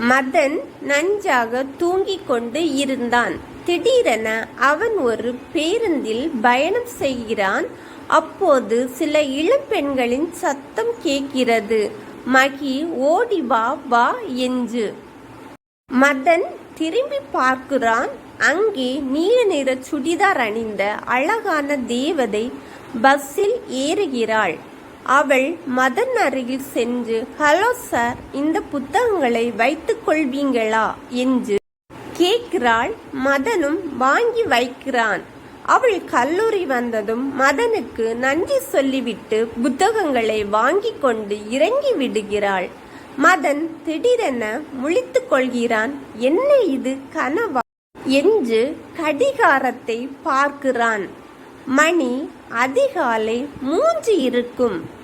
மதன் நன்றாக தூங்கிக் கொண்டு இருந்தான். திடீரென அவன் ஒரு பேருந்தில் பயணம் செய்கிறான். அப்போது சில இளம்பெண்களின் சத்தம் கேட்கிறது. மகி ஓடி வா வா என்று. மதன் திரும்பி பார்க்கிறான். அங்கே நீல நிற சுடிதார் அணிந்த அழகான தேவதை பஸ்ஸில் ஏறுகிறாள். அவள் மதன் அருகில் சென்று ஹலோ சார் இந்த புத்தகங்களை வைத்துக் கொள்வீங்களா? என்று கேட்கிறாள். மதனும் வாங்கி வைக்கிறான். அவள் கல்லூரி வந்ததும் மதனுக்கு நன்றி சொல்லிவிட்டு புத்தகங்களை வாங்கி கொண்டு இறங்கி விடுகிறாள். மதன் திடீரென முழித்து கொள்கிறான் என்ன இது கனவா? என்று கடிகாரத்தை பார்க்கிறான். மணி அதிகாலை மூன்று இருக்கும்.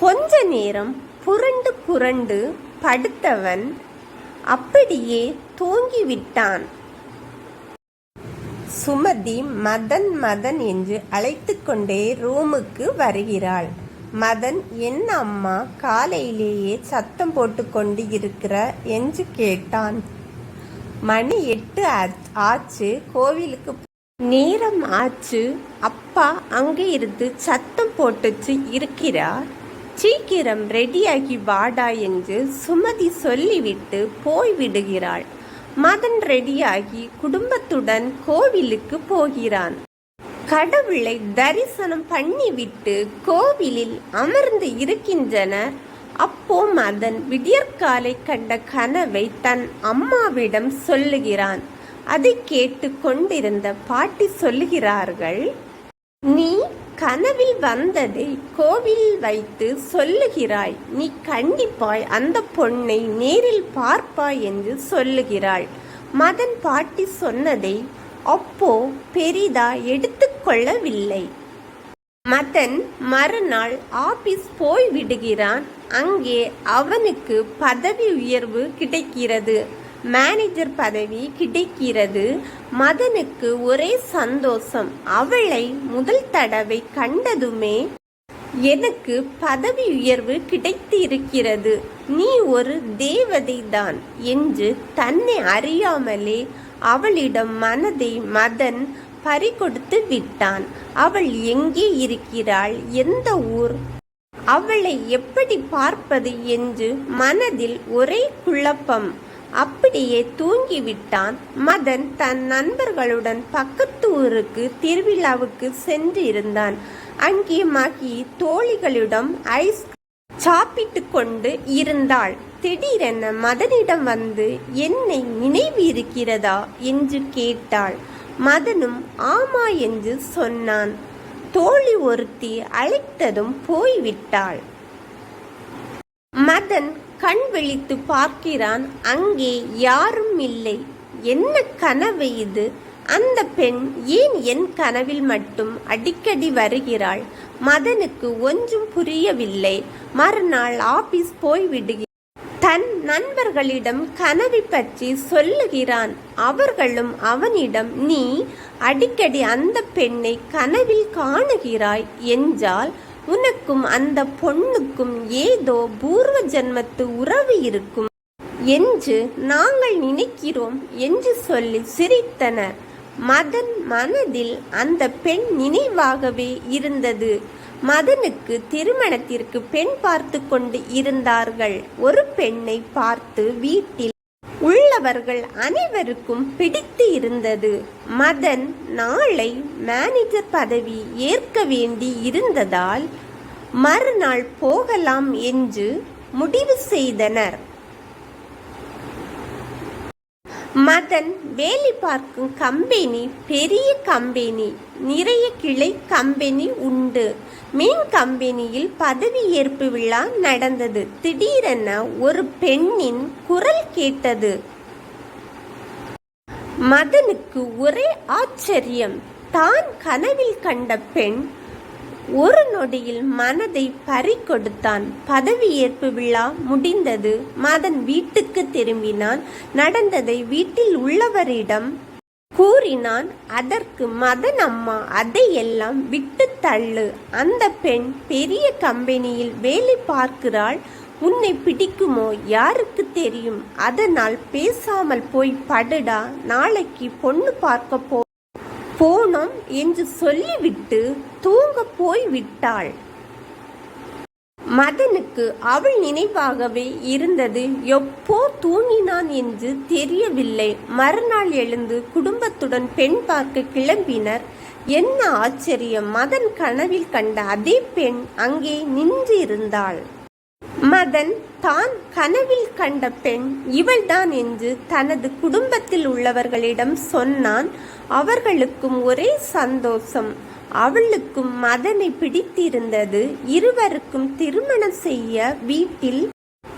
கொஞ்ச நேரம் புரண்டு புரண்டு படுத்தவன் அப்படியே தூங்கிவிட்டான். சுமதி மதன் மதன் என்று அழைத்து கொண்டே ரூமுக்கு வருகிறாள். மதன் என்ன அம்மா காலையிலேயே சத்தம் போட்டுக்கொண்டு இருக்கிற என்று கேட்டான். மணி எட்டு ஆச்- ஆச்சு. கோவிலுக்கு நேரம் ஆச்சு. அப்பா அங்கே இருந்து சத்தம் போட்டுச்சு இருக்கிறார்? சீக்கிரம் ரெடியாகி வாடா என்று சுமதி சொல்லிவிட்டு போய்விடுகிறாள். மதன் ரெடியாகி குடும்பத்துடன் கோவிலுக்கு போகிறான். கடவுளை தரிசனம் பண்ணிவிட்டு கோவிலில் அமர்ந்து இருக்கின்றனர். அப்போ மதன் விடியற்காலை கண்ட கனவை தன் அம்மாவிடம் சொல்லுகிறான். அதை கேட்டு கொண்டிருந்த பாட்டி சொல்லுகிறார்கள் நீ கனவில் வந்ததை கோவிலில் வைத்து சொல்லுகிறாய். நீ கண்டிப்பாய் அந்த பொண்ணை நேரில் பார்ப்பாய் என்று சொல்லுகிறாள். மதன் பாட்டி சொன்னதை அப்போ பெரிதா எடுத்துக்கொள்ளவில்லை மதன் மறுநாள் ஆபீஸ் போய் விடுகிறான் அங்கே அவனுக்கு பதவி உயர்வு கிடைக்கிறது. மேனேஜர் பதவி கிடைக்கிறது. மதனுக்கு ஒரே சந்தோஷம். அவளை முதல் தடவை கண்டதுமே எனக்கு பதவி உயர்வு கிடைத்து இருக்கிறது நீ ஒரு தேவதை தான் என்று தன்னை அறியாமலே அவளிடம் மனதை மதன் பறிகொடுத்து விட்டான். அவள் எங்கே இருக்கிறாள்? எந்த ஊர்? அவளை எப்படி பார்ப்பது என்று மனதில் ஒரே குழப்பம். அப்படியே தூங்கிவிட்டான். மதன் தன் நண்பர்களுடன் பக்கத்து ஊருக்கு திருவிழாவுக்கு சென்று இருந்தான் அங்கே மகி தோழிகளிடம் ஐஸ் சாப்பிட்டு கொண்டு இருந்தாள். திடீரென மதனிடம் வந்து என்னை நினைவு இருக்கிறதா என்று கேட்டாள். மதனும் ஆமா என்று சொன்னான். தோழி ஒருத்தி அழைத்ததும் போய்விட்டாள். மதன் கண் விழித்து பார்க்கிறான். அங்கே யாரும் இல்லை. என்ன கனவு இது? அந்த பெண் ஏன் என் கனவில் மட்டும் அடிக்கடி வருகிறாள்? மதனுக்கு ஒன்றும் புரியவில்லை. மறுநாள் ஆபீஸ் போய்விடுகிறான் தன் நண்பர்களிடம் கனவை பற்றி சொல்லுகிறான். அவர்களும் அவனிடம் நீ அடிக்கடி அந்த பெண்ணை கனவில் காணுகிறாய் என்றால் உனக்கும் அந்த பொண்ணுக்கும் ஏதோ பூர்வ ஜன்மத்து உறவு இருக்கும். என்று நாங்கள் நினைக்கிறோம் என்று சொல்லி சிரித்தனர் மதன் மனதில் அந்த பெண் நினைவாகவே இருந்தது. மதனுக்கு திருமணத்திற்கு பெண் பார்த்து கொண்டு இருந்தார்கள். ஒரு பெண்ணை பார்த்து வீட்டில் உள்ளவர்கள் அனைவருக்கும் பிடித்து இருந்தது. மதன் நாளை மேனேஜர் பதவி ஏற்க வேண்டி இருந்ததால் மறுநாள் போகலாம் என்று முடிவு செய்தனர். மதன் வேலை பார்க்கும் கம்பெனி பெரிய கம்பெனி நிறைய கிளை கம்பெனி உண்டு. மீன் கம்பெனியில் பதவி ஏற்பு விழா நடந்தது. திடீரென ஒரு பெண்ணின் குரல் கேட்டது. மதனுக்கு ஒரே ஆச்சரியம். தான் கனவில் கண்ட பெண் ஒரு நொடியில் மனதை பறிகொடுத்தான் பதவியேற்பு விழா முடிந்தது. மதன் வீட்டுக்கு திரும்பினான். நடந்ததை வீட்டில் உள்ளவரிடம் கூறினான். அதற்கு மதன் அம்மா அதையெல்லாம் விட்டு தள்ளு. அந்த பெண் பெரிய கம்பெனியில் வேலை பார்க்கிறாள். உன்னை பிடிக்குமோ யாருக்கு தெரியும்? அதனால் பேசாமல் போய் படுடா. நாளைக்கு பொண்ணு பார்க்க போ போனோம் என்று சொல்லிவிட்டு தூங்க போய் விட்டாள் மதனுக்கு அவள் நினைவாகவே இருந்தது எப்போ தூங்கினான் என்று தெரியவில்லை. மறுநாள் எழுந்து குடும்பத்துடன் பெண் பார்க்க கிளம்பினர். என்ன ஆச்சரியம் மதன் கனவில் கண்ட அதே பெண் அங்கே நின்றிருந்தாள். மதன் தான் கனவில் கண்ட பெண் இவள்தான் என்று தனது குடும்பத்தில் உள்ளவர்களிடம் சொன்னான். அவர்களுக்கும் ஒரே சந்தோஷம். அவளுக்கும் மதனை பிடித்திருந்தது. இருவருக்கும் திருமணம் செய்ய வீட்டில்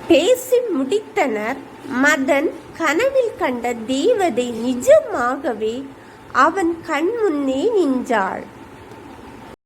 பேசி முடித்தனர். மதன் கனவில் கண்ட தேவதை நிஜமாகவே அவன் கண் முன்னே நின்றாள்.